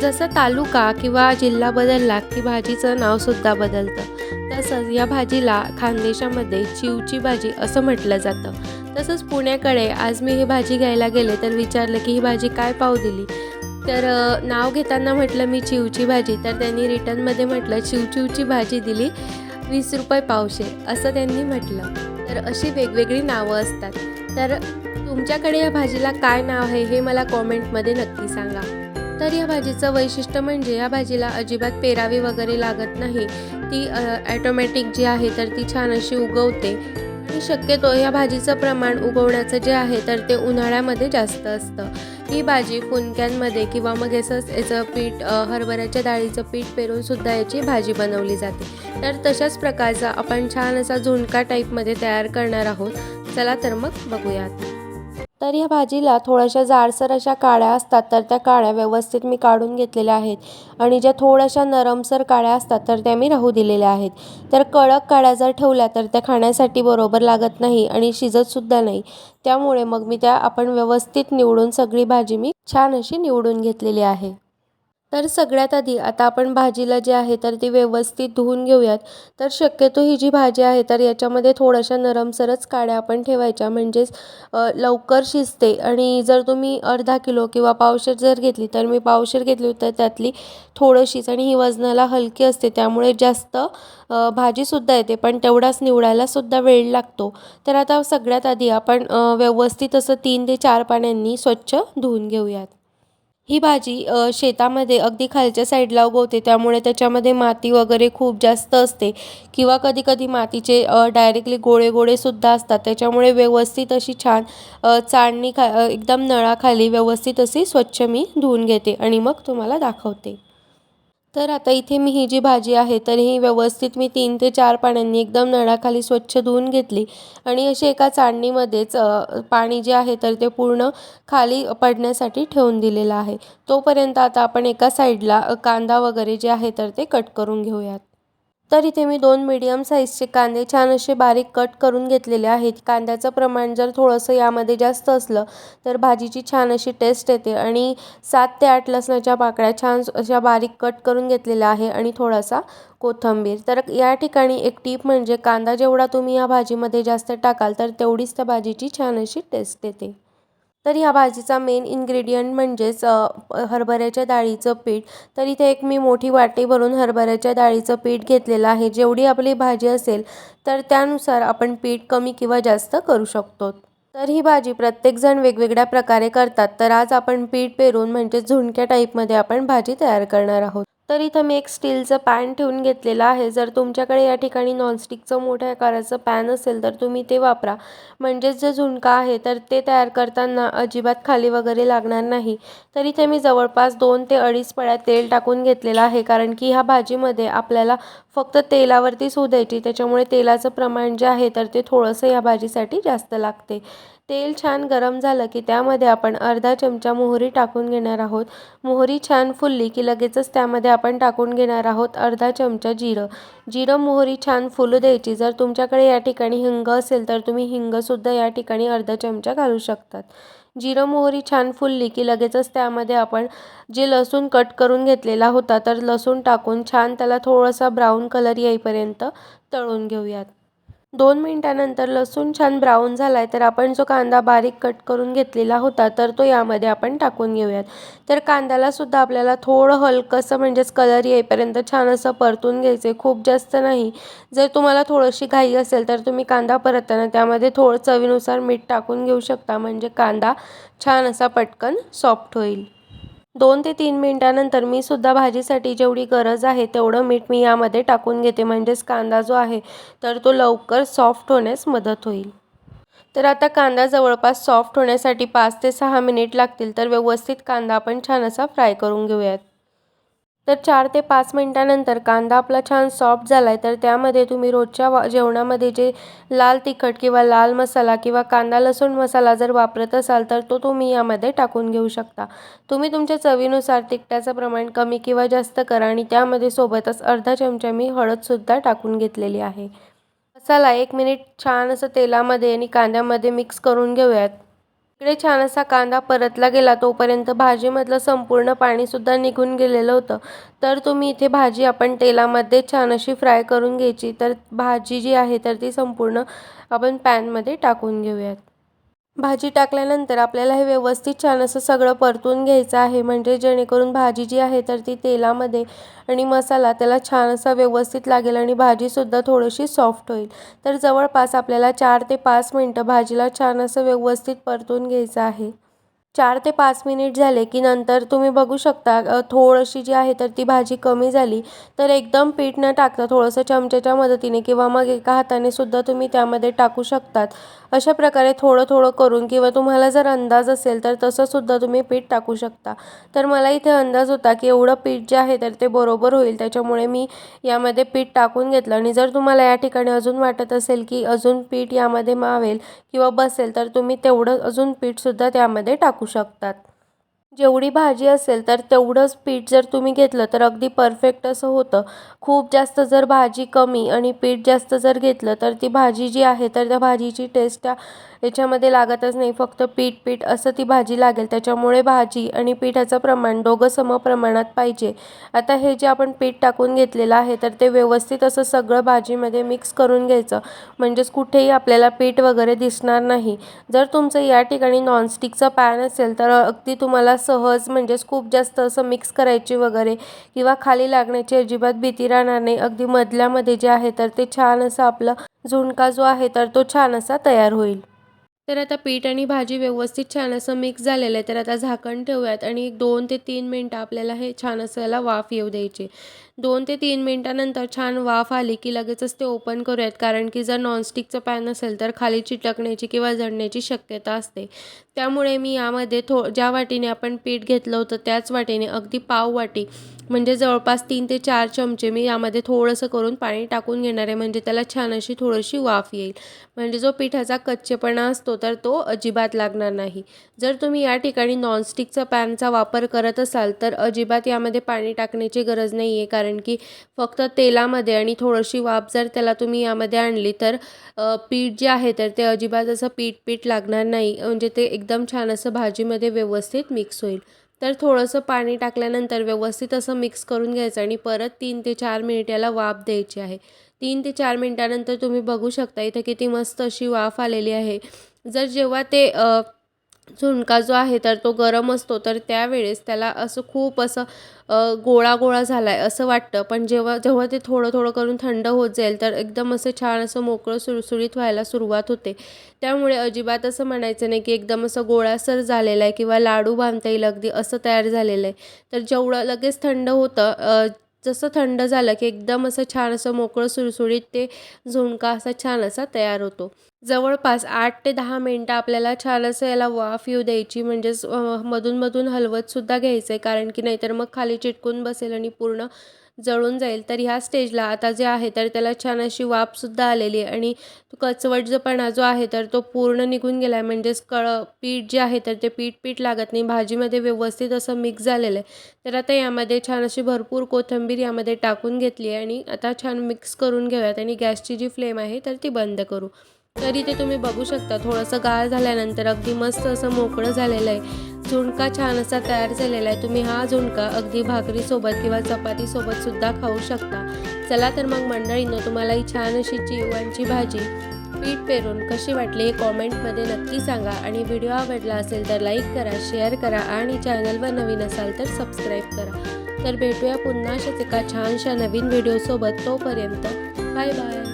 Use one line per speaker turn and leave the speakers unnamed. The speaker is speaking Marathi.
जसं तालुका किंवा जिल्हा बदलला की भाजीचं नावसुद्धा बदलतं. तसंच या भाजीला खानदेशामध्ये चिवची भाजी असं म्हटलं जातं. तसंच पुण्याकडे आज मी ही भाजी घ्यायला गेले तर विचारलं की ही भाजी काय पाव दिली? तर नाव घेताना म्हटलं मी चिवची भाजी. तर त्यांनी रिटर्नमध्ये म्हटलं चिवचिवची भाजी दिली वीस रुपये पावशे. असं त्यांनी म्हटलं. तर अशी वेगवेगळी नावं असतात. तर तुमच्याकडे या भाजीला काय नाव आहे हे मला कॉमेंटमध्ये नक्की सांगा. तर या भाजीचं वैशिष्ट्य म्हणजे या भाजीला अजिबात पेरावी वगैरे लागत नाही. ती ॲटोमॅटिक जी आहे तर ती छान अशी उगवते. आणि शक्यतो या भाजीचं प्रमाण उगवण्याचं जे आहे तर ते उन्हाळ्यामध्ये जास्त असतं. ही भाजी फुनक्यांमध्ये किंवा मग असंच याचं पीठ हरभऱ्याच्या डाळीचं पीठ पेरून सुद्धा याची भाजी बनवली जाते. तर तशाच प्रकारचा आपण छान असा झुणका टाईपमध्ये तयार करणार आहोत. चला तर मग बघूयात. तर या भाजीला थोड्याशा जाडसर अशा काळ्या असतात तर त्या काळ्या व्यवस्थित मी काढून घेतलेल्या आहेत. आणि ज्या थोड्याशा नरमसर काळ्या असतात तर त्या मी राहू दिलेल्या आहेत. तर कडक काळ्या जर ठेवल्या तर त्या खाण्यासाठी बरोबर लागत नाही आणि शिजतसुद्धा नाही. त्यामुळे मग मी त्या आपण व्यवस्थित निवडून सगळी भाजी मी छान अशी निवडून घेतलेली आहे. तर सगळ्यात आधी आता आपण भाजीला जे आहे तर ती व्यवस्थित धुवून घेऊयात. तर शक्यतो ही जी भाजी आहे तर याच्यामध्ये थोड्याशा नरमसरच काड्या आपण ठेवायच्या. म्हणजेच लवकर शिजते आणि जर तुम्ही अर्धा किलो किंवा पावशेर जर घेतली तर मी पावशेर घेतली तर त्यातली थोडीशीच आणि ही वजनाला हलकी असते. त्यामुळे जास्त भाजीसुद्धा येते पण तेवढाच निवडायलासुद्धा वेळ लागतो. तर आता सगळ्यात आधी आपण व्यवस्थित असं तीन ते चार पाण्याने स्वच्छ धुवून घेऊयात. ही भाजी शेतामध्ये अगदी खालच्या साईडला उगवते. त्यामुळे त्याच्यामध्ये माती वगैरे खूप जास्त असते. किंवा कधी कधी मातीचे डायरेक्टली गोळे गोळेसुद्धा असतात. त्याच्यामुळे व्यवस्थित अशी छान चाळणी खा एकदम नळाखाली व्यवस्थित अशी स्वच्छ मी धुवून घेते आणि मग तुम्हाला दाखवते. तर आता इथे मी ही जी भाजी आहे तर ही व्यवस्थित मी तीन ते चार पाण्यांनी एकदम नळाखाली स्वच्छ धुवून घेतली. आणि अशी एका चाळणीमध्येच पाणी जे आहे तर ते पूर्ण खाली पडण्यासाठी ठेवून दिलेलं आहे. तोपर्यंत आता आपण एका साईडला कांदा वगैरे जे आहे तर ते कट करून घेऊयात. तर इथे मी दोन मीडियम साईजचे कांदे छान असे बारीक कट करून घेतलेले आहेत. कांद्याचं प्रमाण जर थोडंसं यामध्ये जास्त असलं तर भाजीची छान अशी टेस्ट येते आणि सात ते आठ लसणाच्या पाकळ्या छान अशा बारीक कट करून घेतलेल्या आहे आणि थोडासा कोथिंबीर. तर या ठिकाणी एक टीप म्हणजे कांदा जेवढा तुम्ही या भाजीमध्ये जास्त टाकाल तर तेवढीच त्या भाजीची छान अशी टेस्ट येते. तर ह्या भाजीचा मेन इन्ग्रेडियंट म्हणजेच हरभऱ्याच्या डाळीचं पीठ. तर इथे एक मी मोठी वाटी भरून हरभऱ्याच्या डाळीचं पीठ घेतलेलं आहे. जेवढी आपली भाजी असेल तर त्यानुसार आपण पीठ कमी किंवा जास्त करू शकतो. तर ही भाजी प्रत्येकजण वेगवेगळ्या प्रकारे करतात. तर आज आपण पीठ पेरून म्हणजेच झुणक्या टाईपमध्ये आपण भाजी तयार करणार आहोत. तर इथं मी एक स्टीलचं पॅन ठेवून घेतलेलं आहे. जर तुमच्याकडे या ठिकाणी नॉनस्टिकचं मोठ्या आकाराचं पॅन असेल तर तुम्ही ते वापरा. म्हणजेच जे झुणका आहे तर ते तयार करताना अजिबात खाली वगैरे लागणार नाही. तर इथे मी जवळपास दोन ते अडीच पळ्या तेल टाकून घेतलेलं आहे कारण की ह्या भाजीमध्ये आपल्याला फक्त तेलावरतीच होऊ द्यायची त्याच्यामुळे तेलाचं प्रमाण जे आहे तर ते थोडंसं या भाजीसाठी जास्त लागते. तेल छान गरम झालं की त्यामध्ये आपण अर्धा चमचा मोहरी टाकून घेणार आहोत. मोहरी छान फुलली की लगेचच त्यामध्ये आपण टाकून घेणार आहोत अर्धा चमचा जिरं. जिरं मोहरी छान फुलू द्यायची. जर तुमच्याकडे या ठिकाणी हिंग असेल तर तुम्ही हिंगसुद्धा या ठिकाणी अर्धा चमचा घालू शकतात. जिरं मोहरी छान फुलली की लगेचच त्यामध्ये आपण जे लसूण कट करून घेतलेला होता तर लसूण टाकून छान त्याला थोडासा ब्राऊन कलर येईपर्यंत तळून घेऊयात. दोन मिनटानंतर लसूण छान ब्राऊन झाला आहे तर आपण जो कांदा बारीक कट करून घेतलेला होता तर तो यामध्ये आपण टाकून घेऊयात. तर कांद्याला सुद्धा आपल्याला थोडं हलकंसं म्हणजेच कलर येईपर्यंत छान असं परतून घ्यायचं आहे खूप जास्त नाही. जर तुम्हाला थोडीशी घाई असेल तर तुम्ही कांदा परतताना त्यामध्ये थोडं चवीनुसार मीठ टाकून घेऊ शकता. म्हणजे कांदा छान असा पटकन सॉफ्ट होईल. दोन ते तीन मिनटानंतर मी सुद्धा भाजीसाठी जेवढी गरज आहे तेवढं मीठ मी यामध्ये टाकून घेते. म्हणजेच कांदा जो आहे तर तो लवकर सॉफ्ट होण्यास मदत होईल. तर आता कांदा जवळपास सॉफ्ट होण्यासाठी पाच ते सहा मिनिट लागतील तर व्यवस्थित कांदा आपण छान असा फ्राय करून घेऊयात. तर चार ते पाच मिनटानंतर कांदा आपला छान सॉफ्ट झाला आहे तर त्यामध्ये तुम्ही रोजच्या वा जेवणामध्ये जे लाल तिखट किंवा लाल मसाला किंवा कांदा लसूण मसाला जर वापरत असाल तर तो तुम्ही यामध्ये टाकून घेऊ शकता. तुम्ही तुमच्या चवीनुसार तिखटाचं प्रमाण कमी किंवा जास्त करा आणि त्यामध्ये सोबतच अर्धा चमचा मी हळदसुद्धा टाकून घेतलेली आहे. मसाला एक मिनिट छान असं तेलामध्ये आणि कांद्यामध्ये मिक्स करून घेऊयात. इकडे छान असा कांदा परतला गेला तोपर्यंत भाजीमधलं संपूर्ण पाणीसुद्धा निघून गेलेलं होतं. तर तुम्ही इथे भाजी आपण तेलामध्ये छान अशी फ्राय करून घ्यायची. तर भाजी जी आहे तर ती संपूर्ण आपण पॅनमध्ये टाकून घेऊयात. भाजी टाकल्यानंतर आपल्याला हे व्यवस्थित छान असं सगळं परतून घ्यायचं आहे. म्हणजे जेणेकरून भाजी जी आहे तर ती तेलामध्ये आणि मसाला त्याला छान असा व्यवस्थित लागेल आणि भाजीसुद्धा थोडीशी सॉफ्ट होईल. तर जवळपास आपल्याला चार ते पाच मिनटं भाजीला छान असं व्यवस्थित परतून घ्यायचं आहे. चार ते पाच मिनिट झाले की नंतर तुम्ही बघू शकता थोडीशी जी आहे तर ती भाजी कमी झाली. तर एकदम पीठ न टाकता थोडंसं चमच्याच्या मदतीने किंवा मग एका हाताने सुद्धा तुम्ही त्यामध्ये टाकू शकतात. अशा प्रकारे थोडं थोडं करून किंवा तुम्हाला जर अंदाज असेल तर तसंसुद्धा तुम्ही पीठ टाकू शकता. तर मला इथे अंदाज होता की एवढं पीठ जे आहे तर ते बरोबर होईल. त्याच्यामुळे मी यामध्ये पीठ टाकून घेतलं. आणि जर तुम्हाला या ठिकाणी अजून वाटत असेल की अजून पीठ यामध्ये मावेल किंवा बसेल तर तुम्ही तेवढं अजून पीठसुद्धा त्यामध्ये टाकू टाकू शकतात. जेवढी भाजी असेल तर तेवढंच पीठ जर तुम्ही घेतलं तर अगदी परफेक्ट असं होतं. खूप जास्त जर भाजी कमी आणि पीठ जास्त जर घेतलं तर ती भाजी जी आहे तर त्या भाजीची टेस्ट त्या याच्यामध्ये लागतच नाही. फक्त पीठ पीठ असं ती भाजी लागेल. त्याच्यामुळे भाजी आणि पिठाचं प्रमाण दोघं सम प्रमाणात पाहिजे. आता हे जे आपण पीठ टाकून घेतलेलं आहे तर ते व्यवस्थित असं सगळं भाजीमध्ये मिक्स करून घ्यायचं. म्हणजेच कुठेही आपल्याला पीठ वगैरे दिसणार नाही. जर तुमचं या ठिकाणी नॉनस्टिकचं पॅन असेल तर अगदी तुम्हाला सहज म्हणजेच खूप जास्त असं मिक्स करायची वगैरे किंवा खाली लागण्याची अजिबात भीती राहणार नाही. अगदी मधल्यामध्ये जे आहे तर ते छान असं आपलं झुणका जो आहे तर तो छान असा तयार होईल. तर आता पीठ आणि भाजी व्यवस्थित छान असं मिक्स झालेलं आहे. तर आता झाकण ठेवूयात आणि एक दोन ते तीन मिनटं आपल्याला हे छान असं याला वाफ येऊ द्यायचे. दोन ते तीन मिनटानंतर छान वाफ आली की लगेचच ते ओपन करूयात. कारण की जर नॉनस्टिकचं पॅन असेल तर खाली चिटकण्याची किंवा जळण्याची शक्यता असते. त्यामुळे मी यामध्ये थो ज्या वाटीने आपण पीठ घेतलं होतं त्याच वाटीने अगदी पाव वाटी म्हणजे जवळपास तीन ते चार चमचे मी यामध्ये थोडंसं करून पाणी टाकून घेणार आहे. म्हणजे त्याला छान अशी थोडीशी वाफ येईल. म्हणजे जो पिठाचा कच्चेपणा असतो तर तो अजिबात लागणार नाही. जर तुम्ही या ठिकाणी नॉनस्टिकचा पॅनचा वापर करत असाल तर अजिबात यामध्ये पाणी टाकण्याची गरज नाही आहे कारण की फक्त तेलामध्ये आणि थोडीशी वाफ जर त्याला तुम्ही यामध्ये आणली तर पीठ जे आहे तर ते अजिबात असं पीठ पीठ लागणार नाही. म्हणजे ते एकदम छान असं भाजीमध्ये व्यवस्थित मिक्स होईल. तर थोडंसं पाणी टाकल्यानंतर व्यवस्थित असं मिक्स करून घ्यायचं आणि परत तीन ते चार मिनिट याला वाफ द्यायची आहे. तीन ते चार मिनटानंतर तुम्ही बघू शकता इथे किती मस्त अशी वाफ आलेली आहे. जर जेव्हा ते झुणका जो आहे तर तो गरम असतो तर त्यावेळेस त्याला असं खूप असं गोळा गोळा झाला आहे असं वाटतं. पण जेव्हा जेव्हा ते थोडं थोडं करून थंड होत जाईल तर एकदम असं छान असं मोकळं सुरसुरीत व्हायला सुरुवात होते. त्यामुळे अजिबात असं म्हणायचं नाही की एकदम असं गोळासर झालेला आहे किंवा लाडू बांधता येईल अगदी असं तयार झालेलं आहे. तर जेवढं लगेच थंड होतं जसं थंड झालं की एकदम असं छान असं मोकळं सुरसुरीत ते झुणका असा छान असा तयार होतो. जवळपास आठ ते दहा मिनटं आपल्याला छान असं याला वाफ येऊ द्यायची म्हणजेच मधूनमधून हलवतसुद्धा घ्यायचं आहे कारण की नाहीतर मग खाली चिटकून बसेल आणि पूर्ण जळून जाईल. तर ह्या स्टेजला आता जे आहे तर त्याला छान अशी वाफसुद्धा आलेली आहे आणि कचवटजपणा जो आहे तर तो पूर्ण निघून गेला आहे म्हणजेच कळ पीठ जे आहे तर ते पीठ पीठ लागत नाही. भाजीमध्ये व्यवस्थित असं मिक्स झालेलं आहे. तर आता यामध्ये छान अशी भरपूर कोथिंबीर यामध्ये टाकून घेतली आहे आणि आता छान मिक्स करून घेऊयात आणि गॅसची जी फ्लेम आहे तर ती बंद करू. तर इथे तुम्ही बघू शकता. थोडंसं गाळ झाल्यानंतर अगदी मस्त असं मोकळं झालेलं आहे. झुणका छान असा तयार झालेला आहे. तुम्ही हा झुणका अगदी भाकरीसोबत किंवा चपातीसोबत सुद्धा खाऊ शकता. चला तर मग मंडळीनं तुम्हाला ही छान अशी चिवांची भाजी पीठ पेरून कशी वाटली हे कॉमेंटमध्ये नक्की सांगा. आणि व्हिडिओ आवडला असेल तर लाईक करा शेअर करा आणि चॅनलवर नवीन असाल तर सबस्क्राईब करा. तर भेटूया पुन्हा अशाच एका छानशा नवीन व्हिडिओसोबत तोपर्यंत. Bye bye.